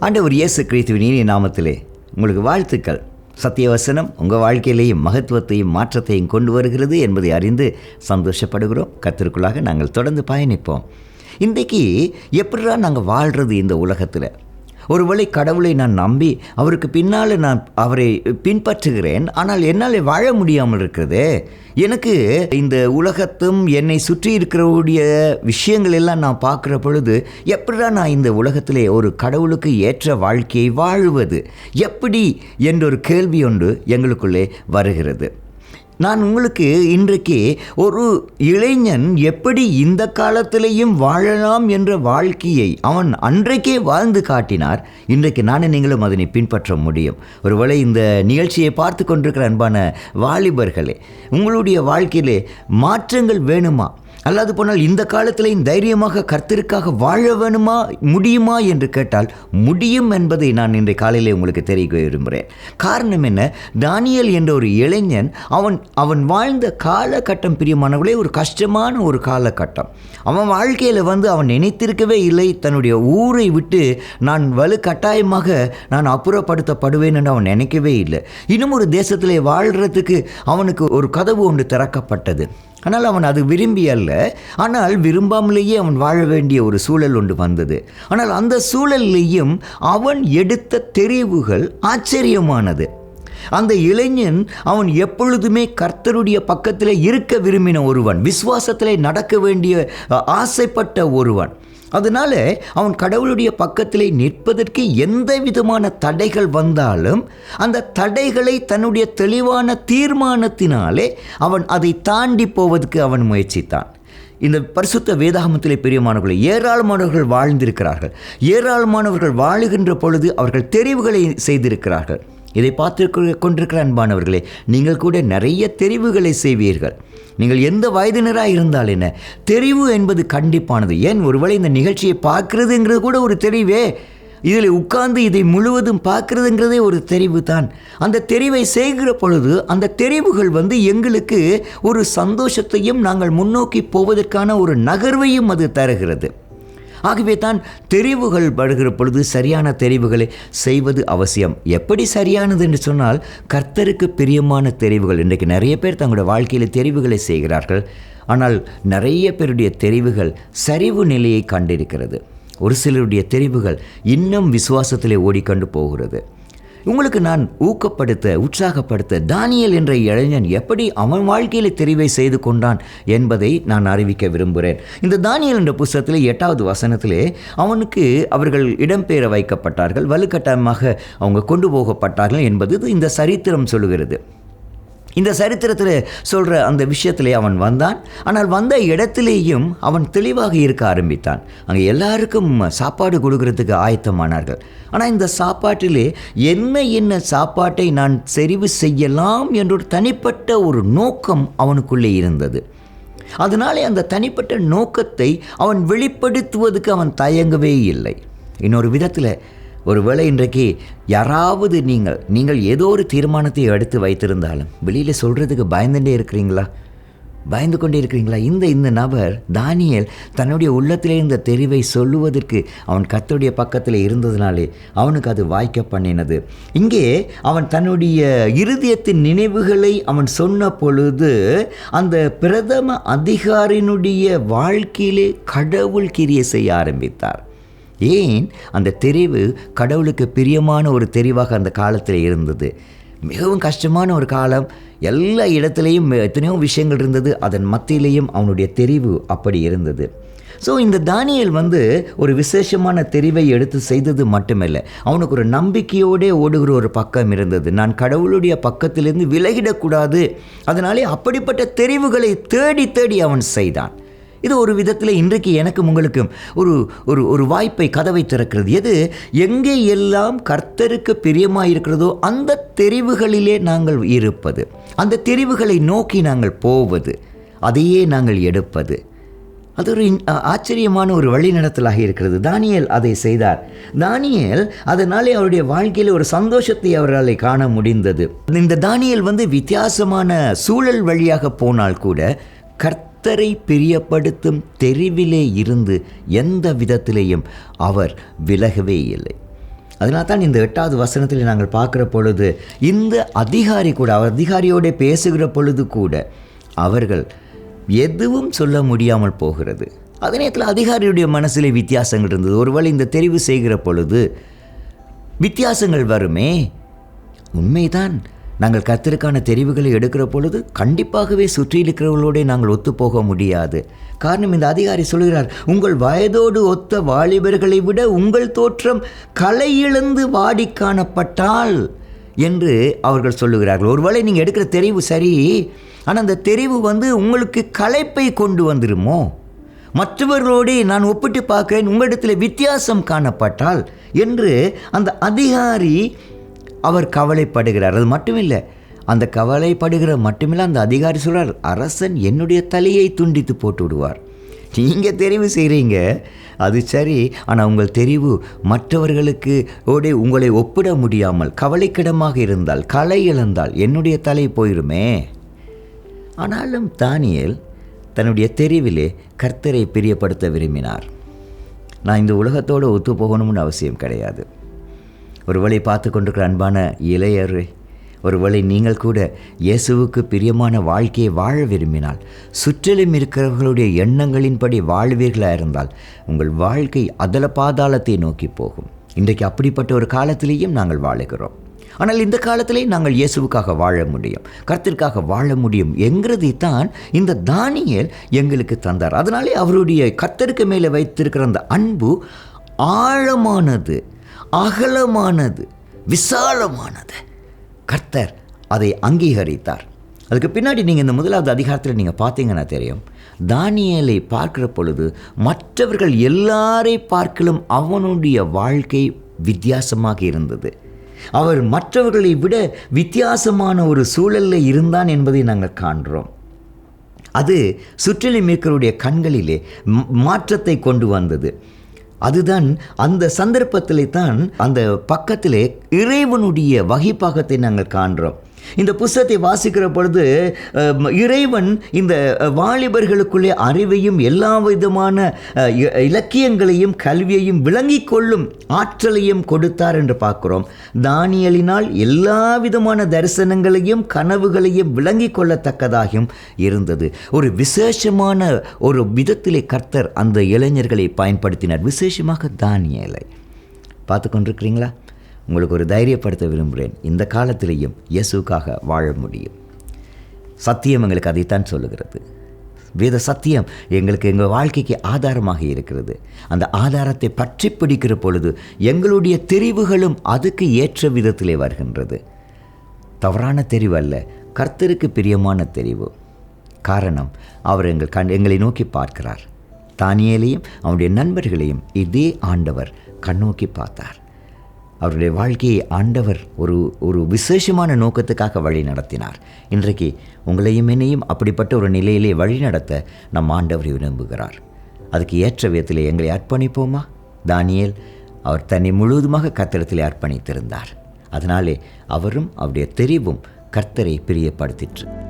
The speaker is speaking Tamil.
ஆண்டவர் இயேசு கிறிஸ்துவின் நாமத்திலே உங்களுக்கு வாழ்த்துக்கள். சத்தியவசனம் உங்கள் வாழ்க்கையிலேயும் மகத்துவத்தையும் மாற்றத்தையும் கொண்டு வருகிறது என்பதை அறிந்து சந்தோஷப்படுகிறோம். கத்திற்குள்ளாக நாங்கள் தொடர்ந்து பயணிப்போம். இன்றைக்கு எப்படிலாம் நாங்கள் வாழ்கிறது இந்த உலகத்தில்? ஒருவேளை கடவுளை நான் நம்பி அவருக்கு பின்னால் நான் அவரை பின்பற்றுகிறேன் ஆனால் என்னால் வாழ முடியாமல் இருக்குது. எனக்கு இந்த உலகத்தும் என்னை சுற்றி இருக்கிறவுடைய விஷயங்கள் எல்லாம் நான் பார்க்குற பொழுது எப்படிடா நான் இந்த உலகத்திலே ஒரு கடவுளுக்கு ஏற்ற வாழ்க்கையை வாழுவது? எப்படி? என்றொரு கேள்வி ஒன்று எங்களுக்குள்ளே வருகிறது. நான் உங்களுக்கு இன்றைக்கு ஒரு இளைஞன் எப்படி இந்த காலத்திலேயும் வாழலாம் என்ற வாழ்க்கையை அவன் அன்றைக்கே வாழ்ந்து காட்டினார். இன்றைக்கு நானே நீங்களும் அதனை பின்பற்ற முடியும். ஒருவேளை இந்த நிகழ்ச்சியை பார்த்து கொண்டிருக்கிற அன்பான வாலிபர்களே உங்களுடைய வாழ்க்கையிலே மாற்றங்கள் வேணுமா? அல்லாது போனால் இந்த காலத்திலேயும் தைரியமாக கர்த்தருக்காக வாழ வேணுமா முடியுமா என்று கேட்டால் முடியும் என்பதை நான் இன்றைய காலையிலே உங்களுக்கு தெரிவிக்க விரும்புகிறேன். காரணம் என்ன? தானியல் என்ற ஒரு இளைஞன் அவன் அவன் வாழ்ந்த காலகட்டம் பிரியமானவர்களே ஒரு கஷ்டமான ஒரு காலகட்டம். அவன் வாழ்க்கையில் வந்து அவன் நினைத்திருக்கவே இல்லை. தன்னுடைய ஊரை விட்டு நான் வலு கட்டாயமாக நான் அப்புறப்படுத்தப்படுவேன் என்று அவன் நினைக்கவே இல்லை. இன்னும் ஒரு தேசத்திலே வாழ்கிறதுக்கு அவனுக்கு ஒரு கதவு ஒன்று திறக்கப்பட்டது. ஆனால் அவன் அது விரும்பி அல்ல. ஆனால் விரும்பாமலேயே அவன் வாழ வேண்டிய ஒரு சூழல் ஒன்று வந்தது. ஆனால் அந்த சூழல்லையும் அவன் எடுத்த தெரிவுகள் ஆச்சரியமானது. அந்த இளைஞன் அவன் எப்பொழுதுமே கர்த்தருடைய பக்கத்தில் இருக்க விரும்பின ஒருவன் விசுவாசத்தில் நடக்க வேண்டிய ஆசைப்பட்ட ஒருவன். அதனால அவன் கடவுளுடைய பக்கத்திலே நிற்பதற்கு எந்த விதமான தடைகள் வந்தாலும் அந்த தடைகளை தன்னுடைய தெளிவான தீர்மானத்தினாலே அவன் அதை தாண்டி போவதற்கு அவன் முயற்சித்தான். இந்த பரிசுத்த வேதாகமத்திலே பெரியமானவர்கள் ஏராளமானவர்கள் வாழ்ந்திருக்கிறார்கள். ஏராளமானவர்கள் வாழுகின்ற பொழுது அவர்கள் தெரிவுகளை செய்திருக்கிறார்கள். இதை பார்த்து கொண்டிருக்கிற அன்பானவர்களே நீங்கள் கூட நிறைய தெரிவுகளை செய்வீர்கள். நீங்கள் எந்த வயதினராக இருந்தால் என்ன? தெரிவு என்பது கண்டிப்பானது. ஏன்? ஒருவேளை இந்த நிகழ்ச்சியை பார்க்குறதுங்கிறது கூட ஒரு தெரிவே. இதில் உட்கார்ந்து இதை முழுவதும் பார்க்குறதுங்கிறதே ஒரு தெரிவு தான். அந்த தெரிவை செய்கிற பொழுது அந்த தெரிவுகள் வந்து எங்களுக்கு ஒரு சந்தோஷத்தையும் நாங்கள் முன்னோக்கி போவதற்கான ஒரு நகர்வையும் அது தருகிறது. ஆகவே தான் தெரிவுகள் படுகிற பொழுது சரியான தெரிவுகளை செய்வது அவசியம். எப்படி சரியானது என்று சொன்னால் கர்த்தருக்கு பிரியமான தெரிவுகள். இன்றைக்கு நிறைய பேர் தங்களுடைய வாழ்க்கையில் தெரிவுகளை செய்கிறார்கள். ஆனால் நிறைய பேருடைய தெரிவுகள் சரிவு நிலையை கண்டிருக்கிறது. ஒரு சிலருடைய தெரிவுகள் இன்னும் விசுவாசத்திலே ஓடிக்கொண்டு போகிறது. உங்களுக்கு நான் ஊக்கப்படுத்த உற்சாகப்படுத்த தானியல் என்ற இளைஞன் எப்படி அவன் வாழ்க்கையில் தெரிவை செய்து கொண்டான் என்பதை நான் அறிவிக்க விரும்புகிறேன். இந்த தானியல் என்ற புஸ்தகத்தில் எட்டாவது வசனத்திலே அவனுக்கு அவர்கள் இடம்பெயர வைக்கப்பட்டார்கள் வலுக்கட்டாயமாக அவங்க கொண்டு போகப்பட்டார்கள் என்பது இந்த சரித்திரம் சொல்லுகிறது. இந்த சரித்திரத்தில் சொல்கிற அந்த விஷயத்திலே அவன் வந்தான். ஆனால் வந்த இடத்திலேயும் அவன் தெளிவாக இருக்க ஆரம்பித்தான். அங்கே எல்லாருக்கும் சாப்பாடு கொடுக்கறதுக்கு ஆயத்தமானார்கள். ஆனால் இந்த சாப்பாட்டிலே என்ன என்ன சாப்பாட்டை நான் தெரிவு செய்யலாம் என்ற ஒரு தனிப்பட்ட ஒரு நோக்கம் அவனுக்குள்ளே இருந்தது. அதனாலே அந்த தனிப்பட்ட நோக்கத்தை அவன் வெளிப்படுத்துவதற்கு அவன் தயங்கவே இல்லை. இன்னொரு விதத்தில் ஒருவேளை இன்றைக்கு யாராவது நீங்கள் நீங்கள் ஏதோ ஒரு தீர்மானத்தை எடுத்து வைத்திருந்தாலும் வெளியில் சொல்கிறதுக்கு பயந்துட்டே இருக்கிறீங்களா? பயந்து கொண்டே இருக்கிறீங்களா? இந்த இந்த நபர் தானியல் தன்னுடைய உள்ளத்திலே இந்த தெரிவை சொல்லுவதற்கு அவன் கத்தோடைய பக்கத்தில் இருந்ததுனாலே அவனுக்கு அது வாய்க்க பண்ணினது. இங்கே அவன் தன்னுடைய இருதயத்தின் நினைவுகளை அவன் சொன்ன பொழுது அந்த பிரதம அதிகாரினுடைய வாழ்க்கையிலே கடவுள் கிரியை செய்ய ஆரம்பித்தார். ஏன் அந்த தெரிவு கடவுளுக்கு பிரியமான ஒரு தெரிவாக அந்த காலத்தில் இருந்தது? மிகவும் கஷ்டமான ஒரு காலம். எல்லா இடத்துலையும் எத்தனையோ விஷயங்கள் இருந்தது. அதன் மத்தியிலேயும் அவனுடைய தெரிவு அப்படி இருந்தது. ஸோ இந்த தானியல் வந்து ஒரு விசேஷமான தெரிவை எடுத்து செய்தது மட்டுமல்ல. அவனுக்கு ஒரு நம்பிக்கையோடே ஓடுகிற ஒரு பக்கம் இருந்தது. நான் கடவுளுடைய பக்கத்திலிருந்து விலகிடக்கூடாது. அதனாலே அப்படிப்பட்ட தெரிவுகளை தேடி தேடி அவன் செய்தான். இது ஒரு விதத்தில் இன்றைக்கு எனக்கும் உங்களுக்கும் ஒரு ஒரு ஒரு வாய்ப்பை கதவை திறக்கிறது. எது? எங்கே எல்லாம் கர்த்தருக்கு பிரியமாக இருக்கிறதோ அந்த தெரிவுகளிலே நாங்கள் இருப்பது. அந்த தெரிவுகளை நோக்கி நாங்கள் போவது. அதையே நாங்கள் எடுப்பது. அது ஒரு இன்- ஆச்சரியமான ஒரு வழிநடத்தலாக இருக்கிறது. தானியல் அதை செய்தார். தானியல் அதனாலே அவருடைய வாழ்க்கையில் ஒரு சந்தோஷத்தை அவரால் காண முடிந்தது. இந்த தானியல் வந்து வித்தியாசமான சூழல் வழியாக போனால் கூட கர்த்தரை பிரியப்படுத்தும் தெருவிலே இருந்து எந்த விதத்திலேயும் அவர் விலகவே இல்லை. அதனால தான் இந்த எட்டாவது வசனத்தில் நாங்கள் பார்க்குற பொழுது இந்த அதிகாரி கூட அவர் அதிகாரியோட பேசுகிற பொழுது கூட அவர்கள் எதுவும் சொல்ல முடியாமல் போகிறது. அதே நேரத்தில் அதிகாரியுடைய மனசிலே வித்தியாசங்கள் இருந்தது. ஒருவேளை இந்த தெரிவு செய்கிற பொழுது வித்தியாசங்கள் வருமே? உண்மைதான். நாங்கள் கத்திற்கான தெரிவுகளை எடுக்கிற பொழுது கண்டிப்பாகவே சுற்றியிருக்கிறவர்களோட நாங்கள் ஒத்துப்போக முடியாது. காரணம் இந்த அதிகாரி சொல்கிறார் உங்கள் வயதோடு ஒத்த வாலிபர்களை விட உங்கள் தோற்றம் கலை இழந்து வாடி காணப்பட்டால் என்று அவர்கள் சொல்லுகிறார்கள். ஒருவேளை நீங்கள் எடுக்கிற தெரிவு சரி ஆனால் அந்த தெரிவு வந்து உங்களுக்கு களைப்பை கொண்டு வந்துருமோ? மற்றவர்களோடு நான் ஒப்பிட்டு பார்க்கிறேன் உங்களிடத்தில் வித்தியாசம் காணப்பட்டால் என்று அந்த அதிகாரி அவர் கவலைப்படுகிறார். அது மட்டும் இல்லை அந்த கவலைப்படுகிற மட்டுமில்லை அந்த அதிகாரி சொல்கிறார் அரசன் என்னுடைய தலையை துண்டித்து போட்டு விடுவார் நீங்கள் தெரிவு செய்கிறீங்க அது சரி ஆனால் உங்கள் தெரிவு மற்றவர்களுக்கு ஓடே உங்களை ஒப்பிட முடியாமல் கவலைக்கிடமாக இருந்தால் கலை இழந்தால் என்னுடைய தலை போயிருமே. ஆனாலும் தானியேல் தன்னுடைய தெரிவிலே கர்த்தரை பிரியப்படுத்த விரும்பினார். நான் இந்த உலகத்தோடு ஒத்து போகணும்னு அவசியம் கிடையாது. ஒருவேளை பார்த்து கொண்டிருக்கிற அன்பான இளையரே ஒருவேளை நீங்கள் கூட இயேசுவுக்கு பிரியமான வாழ்க்கையை வாழ விரும்பினால் சுற்றிலும் இருக்கிறவர்களுடைய எண்ணங்களின்படி வாழ்வீர்களாக இருந்தால் உங்கள் வாழ்க்கை அதல பாதாளத்தை நோக்கி போகும். இன்றைக்கு அப்படிப்பட்ட ஒரு காலத்திலேயும் நாங்கள் வாழுகிறோம். ஆனால் இந்த காலத்திலே நாங்கள் இயேசுவுக்காக வாழ முடியும். கர்த்தருக்காக வாழ முடியும் என்கிறதை தான் இந்த தானியல் எங்களுக்கு தந்தார். அதனாலே அவருடைய கர்த்தருக்கு மேலே வைத்திருக்கிற அந்த அன்பு ஆழமானது. அகலமானது விசாலமானது. கர்த்தர் அதை அங்கீகரித்தார். அதுக்கு பின்னாடி நீங்கள் இந்த முதலாவது அதிகாரத்தில் நீங்கள் பார்த்தீங்கன்னா தெரியும். தானியலை பார்க்கிற பொழுது மற்றவர்கள் எல்லாரை பார்க்கலும் அவனுடைய வாழ்க்கை வித்தியாசமாக இருந்தது. அவர் மற்றவர்களை விட வித்தியாசமான ஒரு சூழலில் இருந்தான் என்பதை நாங்கள் காண்கிறோம் அது சுற்றிலும் இருக்கிறவருடைய கண்களிலே மாற்றத்தை கொண்டு வந்தது. அதுதான் அந்த சந்தர்ப்பத்திலே தான் அந்த பக்கத்திலே இறைவனுடைய வகைப்பாகத்தை நாங்கள் காண்கிறோம் இந்த புஸ்தகத்தை வாசிக்கிற பொழுது இறைவன் இந்த வாலிபர்களுக்குள்ளே அறிவையும் எல்லா விதமான இ- இலக்கியங்களையும் கல்வியையும் விளங்கிக் கொள்ளும் ஆற்றலையும் கொடுத்தார் என்று பார்க்கிறோம். தானியலினால் எல்லா விதமான தரிசனங்களையும் கனவுகளையும் விளங்கிக் கொள்ளத்தக்கதாகவும் இருந்தது. ஒரு விசேஷமான ஒரு விதத்திலே கர்த்தர் அந்த இளைஞர்களை பயன்படுத்தினார். விசேஷமாக தானியலை. பார்த்து கொண்டிருக்கிறீங்களா? உங்களுக்கு ஒரு தைரியப்படுத்த விரும்புகிறேன். இந்த காலத்திலேயும் இயேசுக்காக வாழ முடியும். சத்தியம் எங்களுக்கு அதைத்தான் சொல்லுகிறது. வேத சத்தியம் எங்களுக்கு எங்கள் வாழ்க்கைக்கு ஆதாரமாக இருக்கிறது. அந்த ஆதாரத்தை பற்றி பிடிக்கிற பொழுது எங்களுடைய தெரிவுகளும் அதுக்கு ஏற்ற விதத்திலே வருகின்றது. தவறான தெரிவு அல்ல கர்த்தருக்கு பிரியமான தெரிவு. காரணம் அவர் எங்கள் கண் எங்களை நோக்கி பார்க்கிறார். தானியலையும் அவனுடைய நண்பர்களையும் இதே ஆண்டவர் கண்ணோக்கி பார்த்தார். அவருடைய வாழ்க்கையை ஆண்டவர் ஒரு ஒரு விசேஷமான நோக்கத்துக்காக வழி நடத்தினார். இன்றைக்கு உங்களையும் என்னையும் அப்படிப்பட்ட ஒரு நிலையிலே வழி நடத்த நம் ஆண்டவர் விரும்புகிறார். அதுக்கு ஏற்ற விதத்திலே எங்களை அர்ப்பணிப்போமா? தானியேல் அவர் தன்னை முழுவதுமாக கத்திரத்தில் அர்ப்பணித்திருந்தார். அதனாலே அவரும் அவருடைய தெரிவும் கர்த்தரை பிரியப்படுத்திற்று.